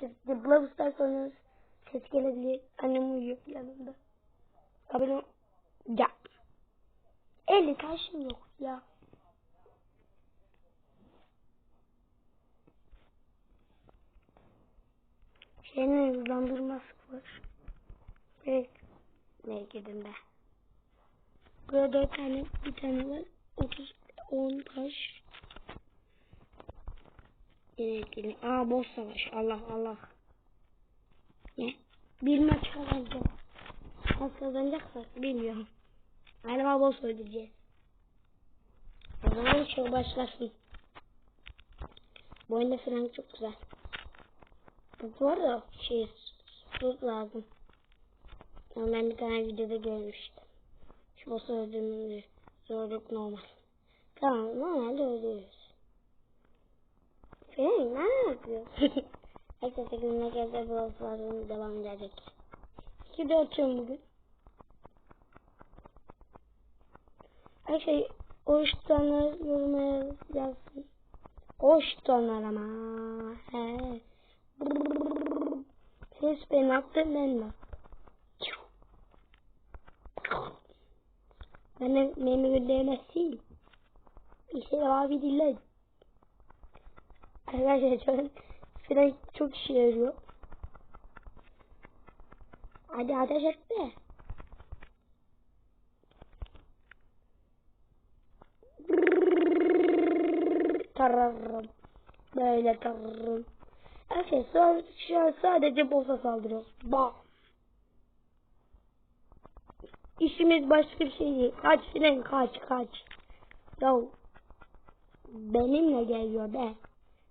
De Brawl Stars oynuyoruz. Ses gelebilir. Annem uyuyor yanımda. Abone ol. Ya. 50 taşım yok ya. Şeyin hızlandırması var. Evet. Ne girdim be. Burada dört tane bir tane var. 30 10 taş. Yine etkili. Aa boss savaş. Allah Allah. Ne? Bir maç kazanacağız. Nasıl kazanacaksak bilmiyorum. Galiba boss öldüreceğiz. O zaman show başlasın. Bu oyunda falan çok güzel. Bu arada şey su lazım. Ama ben bir tane videoda görmüştüm. Şu boss'u öldürmemiz zorluk normal. Tamam normalde öldürüyoruz. Şey ne yapıyor? Herkese gününe geldi bu devam edecek. İki de atıyorum bugün. Her şey oruç tutanlar yorumlara yazsın. Oruç tutanlar ama. He. Ses ben attım ben de. Benim memi gönderemezsin. İşte abi dinle. Arkadaşlar an fren çok işe yarıyor. Hadi ateş et be. Tararım. Böyle tararım. Arkadaşlar şu an sadece boss'a saldırıyoruz. Bam. İşimiz başka bir şey değil. Kaç filan kaç kaç. Ya benimle geliyor be.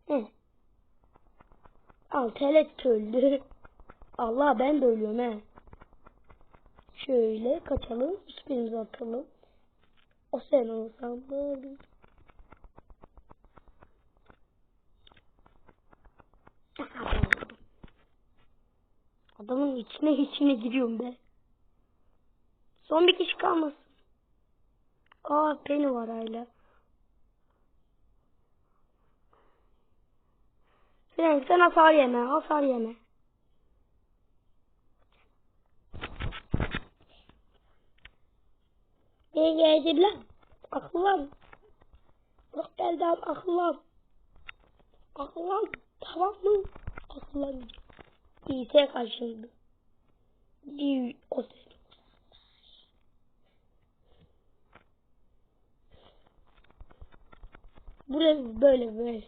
He. Al telet öldü. Allah ben de ölüyorum he. Şöyle kaçalım. Üstümüze atalım. O sen olsan böyle. Adamın içine içine giriyorum be. Son bir kişi kalmasın. Aa Penny var hala. Sen, sen hasar yeme, hasar yeme. Ne geldi lan? Akıllan. Bak geldi abi akıllan. Akıllan. Tamam mı? Akıllan. İyisiye karşıydı. Değil o seni. Burası böyle böyle.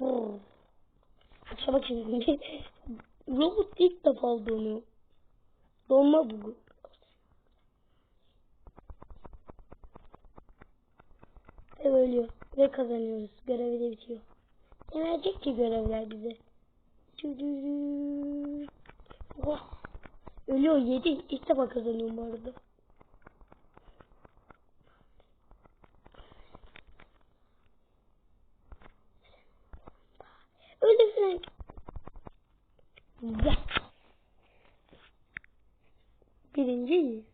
Brrr. Akşama şimdi robot ilk defa olduğunu. Donma bu. Ve ölüyor. Ve kazanıyoruz. Görevi de bitiyor. Ne verecek ki görevler bize? Oh. Ölüyor. Yedi. İlk defa kazanıyorum bu arada. Birinciyiz.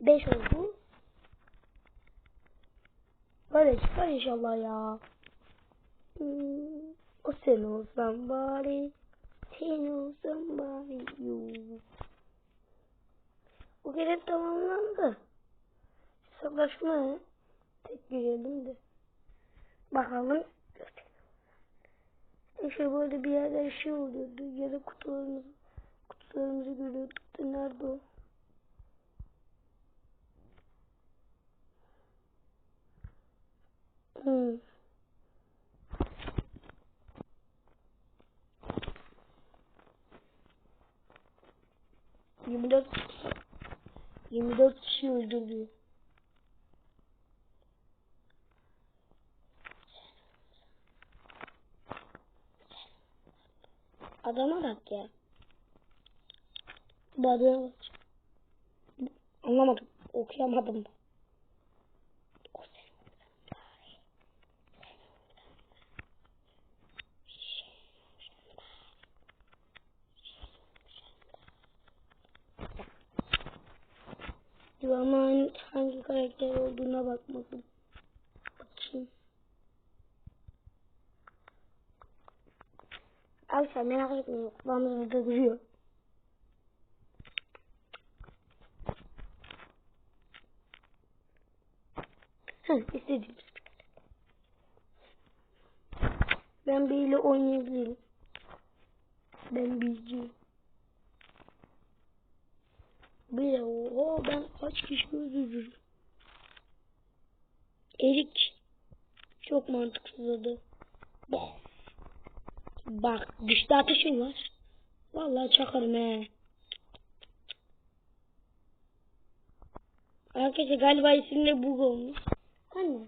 Beş oldu. Böyle çıkar inşallah ya. Hmm, o sen olsan bari. Sen olsan bari. Yuh. Bu görev tamamlandı. Savaşma. Tek girelim de. Bakalım. İşte böyle bir yerde şey oluyordu. Ya da kutularımız, kutularımızı görüyorduk da nerede o? Hmm. Yirmi dört 24 kişi öldürdü. Adama bak ya. Bu adama bak. Anlamadım. Okuyamadım. Ama hangi karakter olduğuna bakmadım. Arkadaşlar merak etmeyin. Kulağımız burada duruyor. Heh, istediğim. Ben biriyle oynayabilirim. Ben bilgiyim. Bir oho ben kaç kişi öldürürüm. Erik çok mantıksız adı. Bak. Bak dışta ateşim var. Vallahi çakarım he. Arkadaşlar galiba isimde bug olmuş. Anne.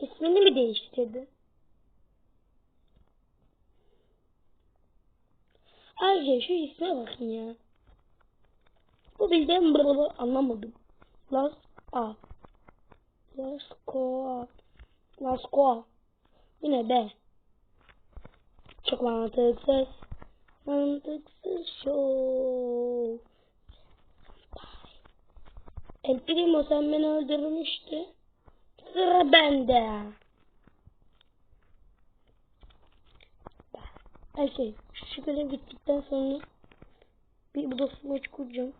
İsmini mi değiştirdi? Ayrıca şu isme bakın ya. Bu bizden buralı anlamadım. Las A. Las Koa. Las Koa. Yine B. Çok mantıksız. Mantıksız show. El Primo sen beni öldürmüştü. Sıra bende. Her şey şu görev bittikten sonra bir bu maç kuracağım.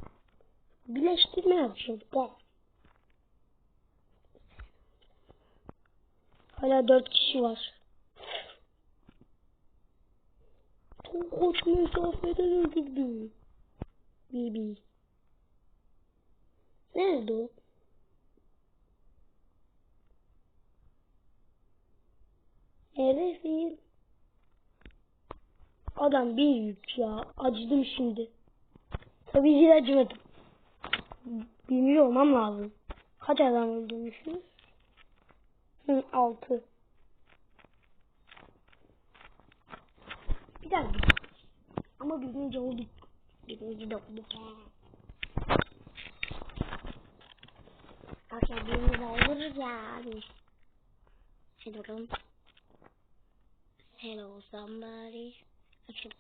Birleştirme yapacağım. Bak. Hala dört kişi var. Çok koç mesafeden öldürdü. Bibi. Nerede o? Evet. Adam bir yük ya. Acıdım şimdi. Tabii ki acımadım. Bilmiyor olmam lazım. Kaç adam öldürmüşüz? Hı, altı. Bir dakika. Ama birinci olduk. Birinci de olduk. Arkadaşlar birinci de oluruz ya abi. Hadi. Hello somebody. Açıp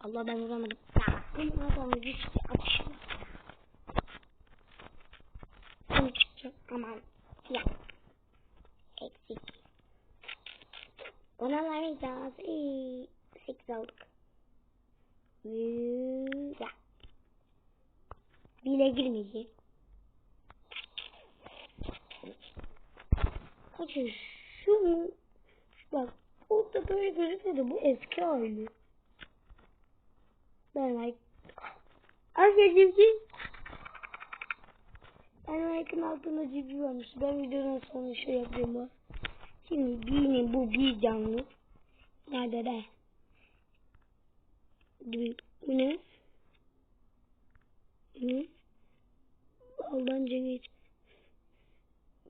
Allah ben vuramadım. Ya benim adam hiç atışım. Ben çıkacağım aman. Ya. Ona vereceğiz. İyi. Sekiz olduk. Ya. Bile girmeyeceğim. Kaçın şu? Bak burada böyle gözükse de bu eski hali. Ben like. Arkadaşlar. Ben like'ın altında civciv varmış. Ben videonun sonunda şey yapayım bak. Şimdi birinin bu bir canlı. Nerede de? Bu ne? Ne? Aldanca geç.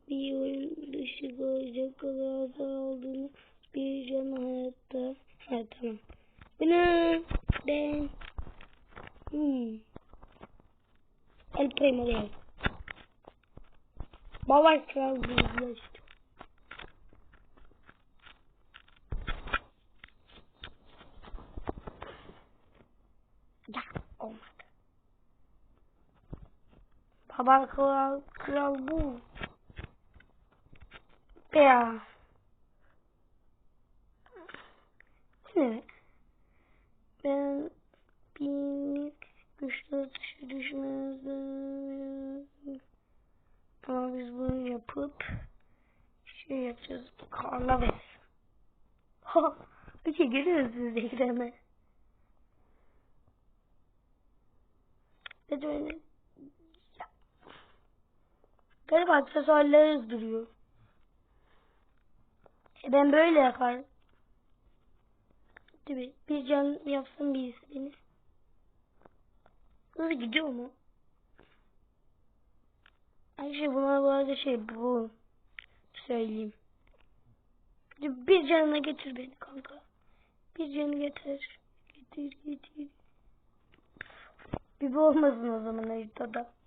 Bir oyun dışı kalacak kadar hasar aldığını bir can hayatta. Ha tamam. Bu ne? Ben. Hmm. El Primo gel. Baba kral birleşti. Ya olmadı. Baba kral, kral bu. Ya. Ne? Ben bir güçlü atışı düşmezdim. Ama biz bunu yapıp şey yapacağız. Karla bes. Ha, bir şey görüyorsunuz ekrana. Evet öyle. Galiba aksesuarları hızduruyor. E ben böyle yaparım. Mi? Bir can yapsın birisi beni. Hızlı gidiyor mu? Ay şey buna bu arada şey bu. Söyleyeyim. Bir canına getir beni kanka. Bir canı getir. Getir getir. Bir bu olmasın o zaman haritada.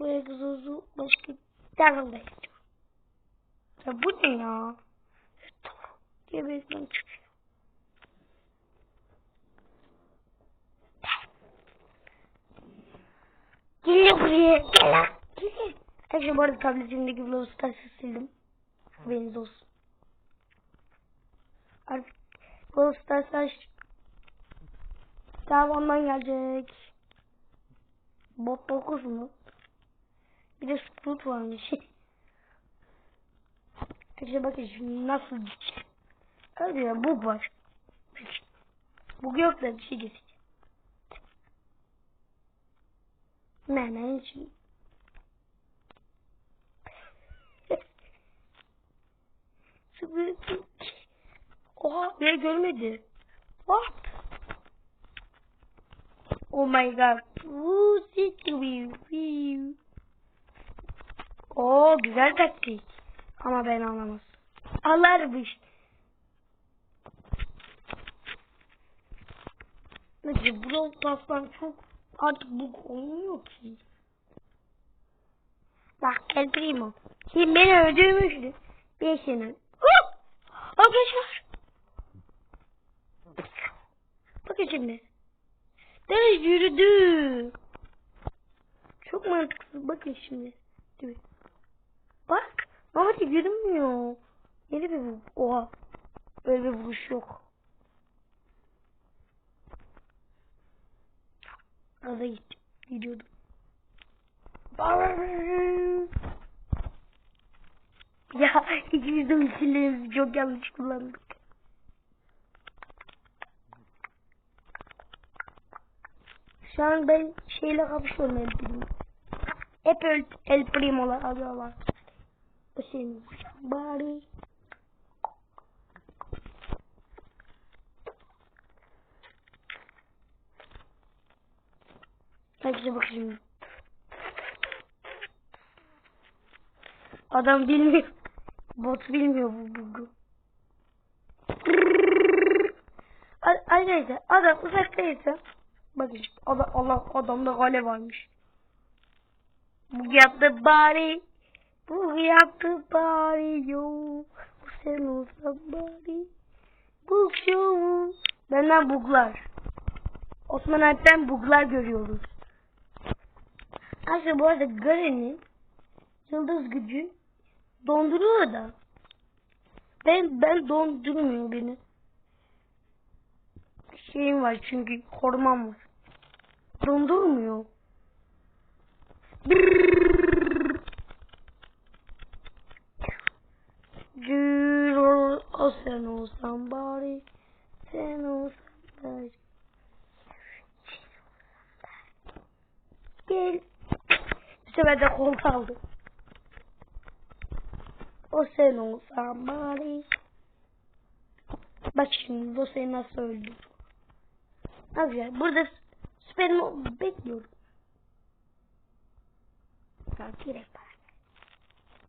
Bu egzozu başka derhal Ya bu ne ya? diye bir ekran çıkıyor. Gel buraya. Gel lan. Gel. Arkadaşlar bu arada tabletimdeki Brawl Stars'ı sildim. Haberiniz olsun. Artık Brawl Stars'lar devamdan gelecek. Bot 9 mu? Bir de Sprout varmış. Arkadaşlar bakın şimdi nasıl Hadi ya bug var. Bug yok da bir şey geçecek. Ne ne için? Oha bile görmedi. What? Oh my god. Woo, sikri, woo. Oo güzel taktik. Ama ben anlamaz. Alarmış. Neyse Brawl Pass'tan çok artık bug olmuyor ki. Bak El Primo. Şimdi beni öldürmüştü. Bir sene. Arkadaşlar. Bakın şimdi. Deniz yürüdü. Çok mantıksız. Bakın şimdi. Değil mi? Bak. Normalde yürümüyor. Yeni bir bu. Oha. Böyle bir vuruş yok. Arada gittim. Gidiyordum. Ya ikimiz de ultilerimizi çok yanlış kullandık. Şu an ben şeyle kapışıyorum El Primo. Hep El, El Primo'lar alıyorlar. Senin bari. Hadi bak. Adam bilmiyor. Bot bilmiyor bu bugu. Arkadaşlar adam uzaktaysa bakın adam, Allah adamda gale varmış. Bu yaptı bari. Bu yaptı bari yo. Bu sen olsan bari. Bu show. Benden buglar. Osman Alp'ten buglar görüyoruz. Aslında bu arada Garen'in yıldız gücü donduruyor da. Ben ben dondurmuyor beni. Şeyim var çünkü korumam var. Dondurmuyor. Gürol o sen olsan bari sen olsan bari. Gel. Bu sefer de kol kaldı O sen olsan bari. Bak şimdi o seni nasıl öldü Abi burada süperimi bekliyorum. Ya direkt bana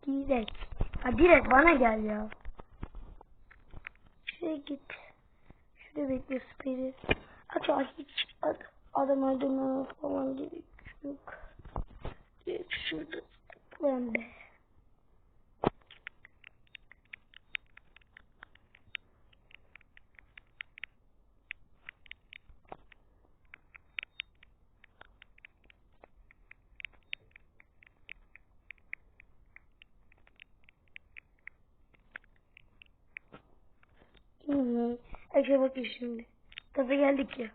Direkt Ha direkt bana gel ya. Şuraya git. Şuraya bekle süperi Hatta hiç ad adam öldürmeme falan gerek yok Direkt şurada ben de Hı hı. Ece bakın şimdi. Gaza geldik ya.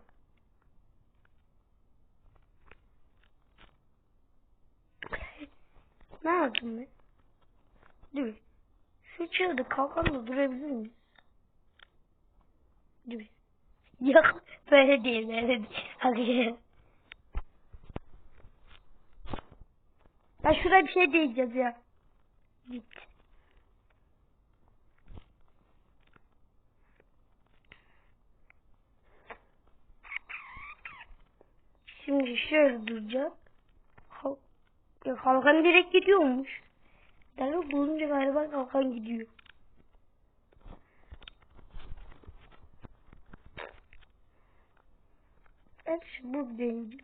ne yaptım ben? Dur. Şu çığda kalkanla durabilir miyiz? Dur. Yok. Böyle değil. Böyle değil. Hadi. Ya şuraya bir şey diyeceğiz ya. Git. Şimdi şöyle duracak. Hal ya kalkan direkt gidiyormuş. Derler bulunca galiba kalkan gidiyor. Evet bu değil.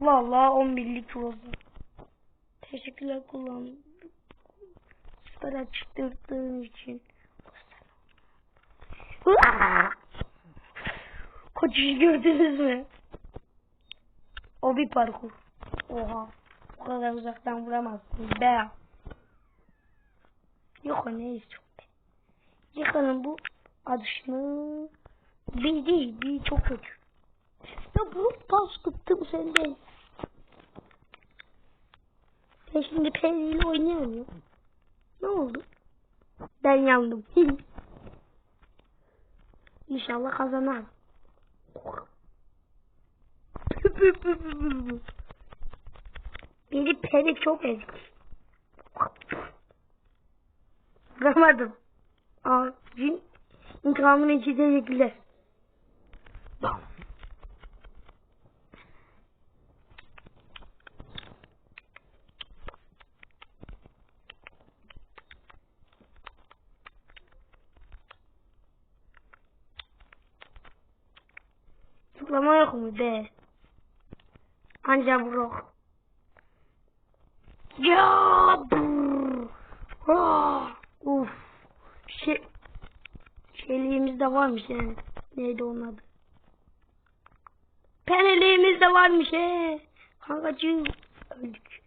Vallahi 11'lik oldu. Teşekkürler kullandım. Süper açtırdığın için. Uaa! Koçuyu gördünüz mü? O bir parkur. Oha. Bu kadar uzaktan vuramazsın. Be. Yok o neyse çok. Yıkanın bu adışını. Bir değil. Bir çok kötü. Ya bunu pas kıttım senden. Ben şimdi periyle oynayamıyorum. Ne oldu? Ben yandım. İnşallah kazanır. Biri peri çok ezik. Vuramadım. Aa, cin intikamını için teşekkürler. Bam. Zıplama yok mu be? Anca vurok. Ya. Ah, Uf. Şey, şeyliğimiz de varmış yani. Neydi onun adı? Peneliğimiz de varmış he. Kankacığım. Öldük.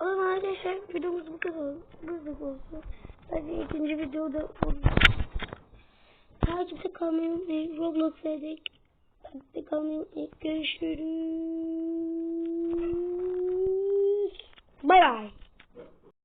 O zaman arkadaşlar videomuz bu kadar. Bu kadar olsun. Hadi ikinci videoda olur. Takipte kalmayı unutmayın. Roblox'a dek. Takipte kalmayı unutmayın. Görüşürüz. Bay bay.